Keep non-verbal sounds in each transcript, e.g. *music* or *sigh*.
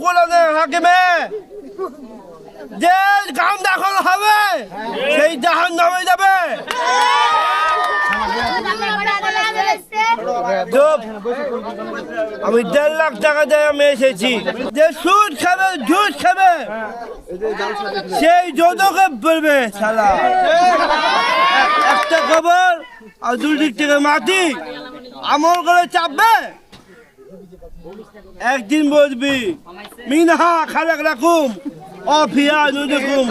কোরআনে যে গান দাখল হবে, সেই জাহান নামে যাবে আমি দেড় লাখ টাকা দিয়ে আমি এসেছি। যে সুদ খাবে, জুস খাবে, সেই যতকে বলবে সালা একটা খবর আর দুই দিক থেকে মাটি আমল করে চাপবে। একদিন বলবি মিনহা খালাক রাখুম অফিয়া নুদুকুম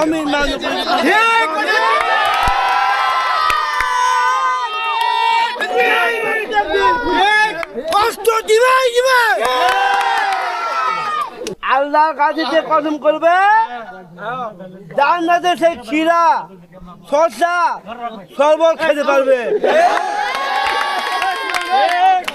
অমিন মানুকুম ঠিক কষ্ট আল্লাহর কাছে যে কসম করবে জান্নাতে সেই ক্ষীরা শসা শরবত খেতে পারবে।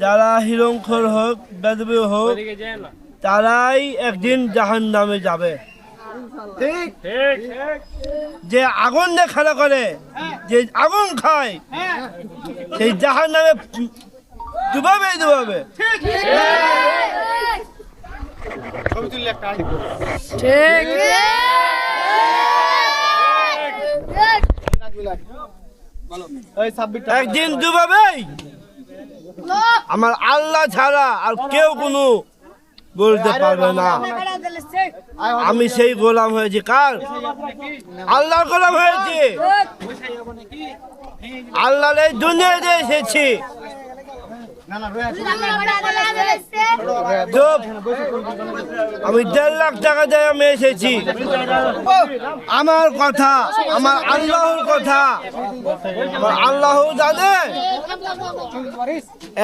যারা হিরঙ্খর হোক বেদবি হোক তারাই একদিন জাহান নামে যাবে যে আগুন দিয়ে খেলা করে যে আগুন খায় সেই জাহান নামে ডুবাবে। ডুবাবে একদিন ডুবাবেই। আমার আল্লাহ ছাড়া আর কেউ কোনো বলতে পারবে না। আমি সেই গোলাম হয়েছি কার? আল্লাহর গোলাম হয়েছি। আল্লাহর এই দুনিয়াতে এসেছি। আমি দেড় লাখ টাকা দিয়ে আমি এসেছি। আমার কথা আমার আল্লাহর কথা। আমার আল্লাহ জানে।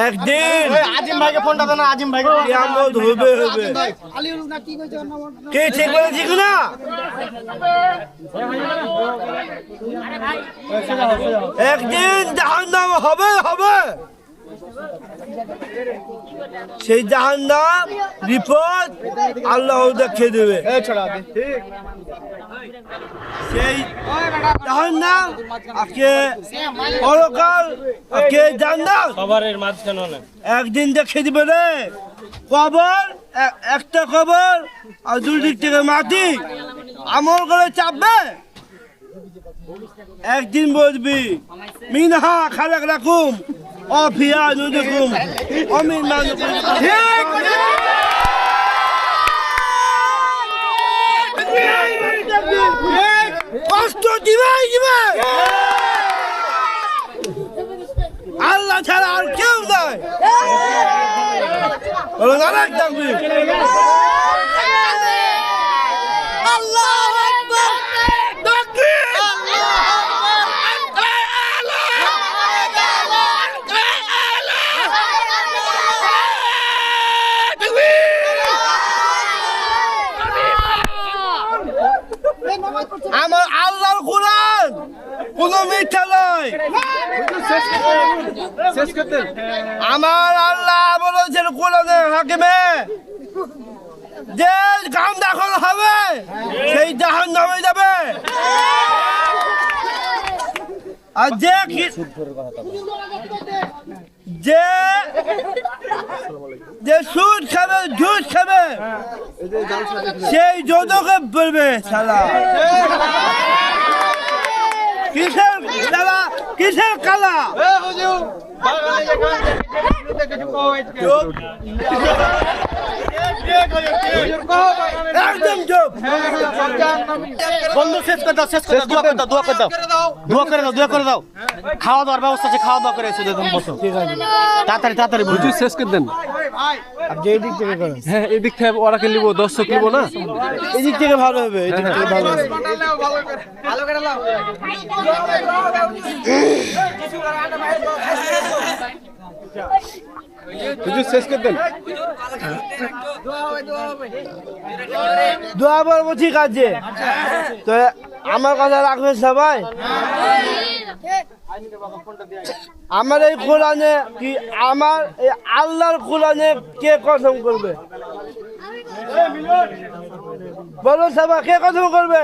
একদিন আজিম ভাইকে ফোনটা দেন আজিম ভাইকে কিয়ামত হবে হবে। কে ঠিক বলেছি না একদিন জাহান্নাম হবে হবে। সেই জাহান জাহান্নাম রিপোর্ট আল্লাহ দেখিয়ে দেবে। সেই জাহান্নাম আকে পরকাল আকে জান্নাত সবারের মাঝখানে একদিন দেখে দিবে রে। কবর একটা কবর আর দুই দিক থেকে মাটি। আমল করে চাপবে। একদিন বলবি মিনহা খালাক রাখুম অফিয়া নুদুকুম অমিন মানুকুম ঠিক কষ্ট দিবে দিবে আল্লাহ ছাড়া আর কেউ নাই বলো না রাখ থাকবি আমার আল্লাহর কোরআন আমার আল্লাহ বলেছেন কোরআনে হাকিমে, যে গান হবে, সেই জাহান নামে যাবে। আর যে যে সেই যতকে বলবে সালা কিসের সালা কিসের কালা একদম চুপ। বন্ধু শেষ করে দাও শেষ করে দোয়া করে দাও দোয়া করে দাও। দোয়া করে দাও দোয়া করে দাও। খাওয়া দাওয়ার ব্যবস্থা আছে খাওয়া দাওয়া করে এসে দেখুন বসো। তাড়াতাড়ি তাড়াতাড়ি বুঝু শেষ করে দেন। হ্যাঁ এদিক থেকে ওরা কে নিবো দর্শক নিবো না? এদিক থেকে ভালো হবে এদিক থেকে ভালো হবে। শেষ করে দেন। দোয়া বলব ঠিক আছে। তো আমার কথা রাখবে সবাই? আমার এই কোরআনে কি আমার এই আল্লাহর কোরআনে কে কসম করবে? বলো সবাই কে কসম করবে?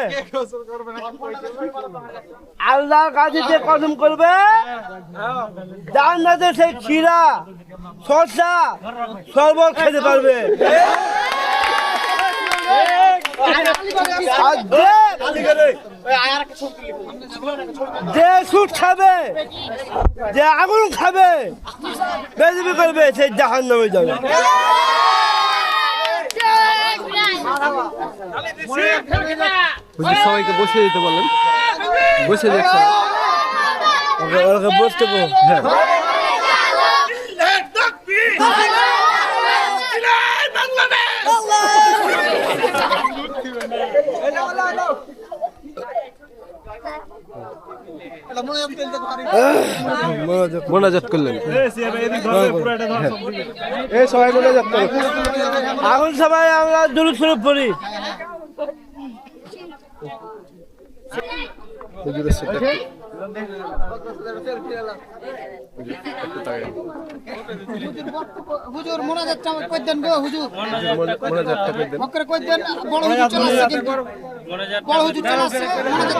আল্লাহর কাছে যে কসম করবে? জান্নাতে সেই ক্ষীরা, শসা, শরবত খেতে পারবে। যে- সুট খাবে যে আগুন খাবে বেজবি করবে সে জাহান নামে যাবে সবাইকে বসে দিতে বলেন বসে দেখছেন ওকে- বসতে বল। হ্যাঁ। মোনাজাত করলেন। এই সবাই মোনাজাত করো। এখন সবাই আমরা দুরুদ শরীফ পড়ি। হুজুর মোনাজাত কই দেন গো হুজুর? মোনাজাতটা কই দেন? বড় হুজুর চলে আসছে বড় হুজুর চলে আসছে মোনাজাত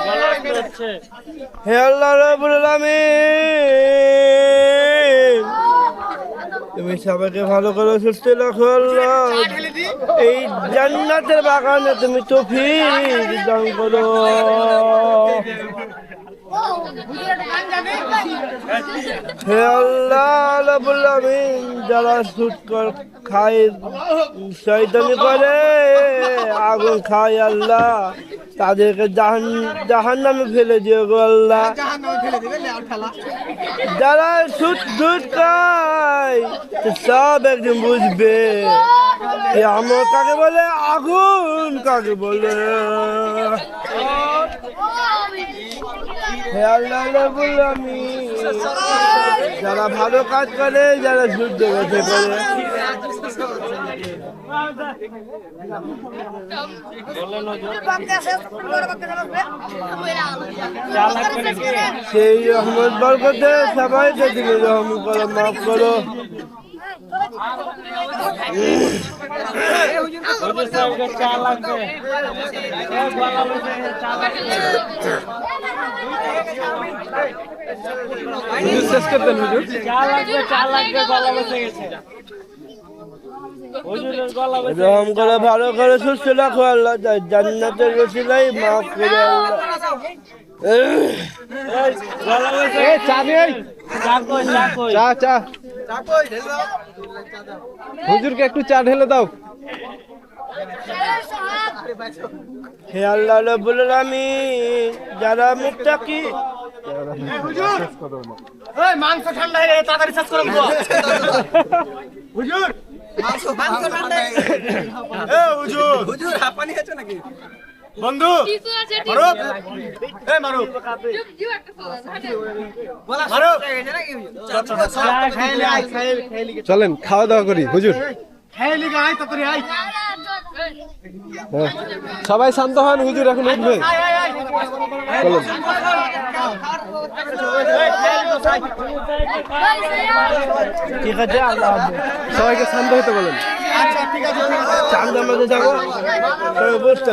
হে আল্লাহ রাব্বুল আলামিন। তুমি সবাইকে ভালো করে, সুস্থ রাখো আল্লাহ। এই জান্নাতের বাগানে তুমি তৌফিক দান করো। হে আল্লাহ রাব্বুল আলামিন, যারা সুদ কর খায়, শয়তানি করে, আগুন খায় আল্লাহ। তাদেরকে জাহান জাহান নামে ফেলে দিও গো আল্লাহ। যারা সুদ দুধ খায় সব একদিন বুঝবে। আমার কাকে বলে? আগুন কাকে বলে? যারা ভালো কাজ করে যারা শুদ্ধ গেছে করে। সেই রহমত বরকতে সবাইকে তুমি রহম করো মাফ করো। হুজুর শেষ করে দেন হুজুর রহম করে ভালো করে সুস্থ রাখো আল্লাহ জান্নাতের রসিলাই মাফ করে আল্লাহ। হুজুরকে একটু চা ঢেলে দাও। হে আল্লাহ রব্বুল আলামিন যারা মুত্তাকি মাংস ঠান্ডা হয়ে তাড়াতাড়ি শেষ করে দেবো *laughs* বন্ধু চলেন খাওয়া দাওয়া করি হুজুর। হ্যাঁ। সবাই শান্ত হন হুজুর এখন উঠবে। চলেন। ঠিক আছে আল্লাহ সবাইকে শান্ত হতে বলেন চান্দার মধ্যে যাব। বসতে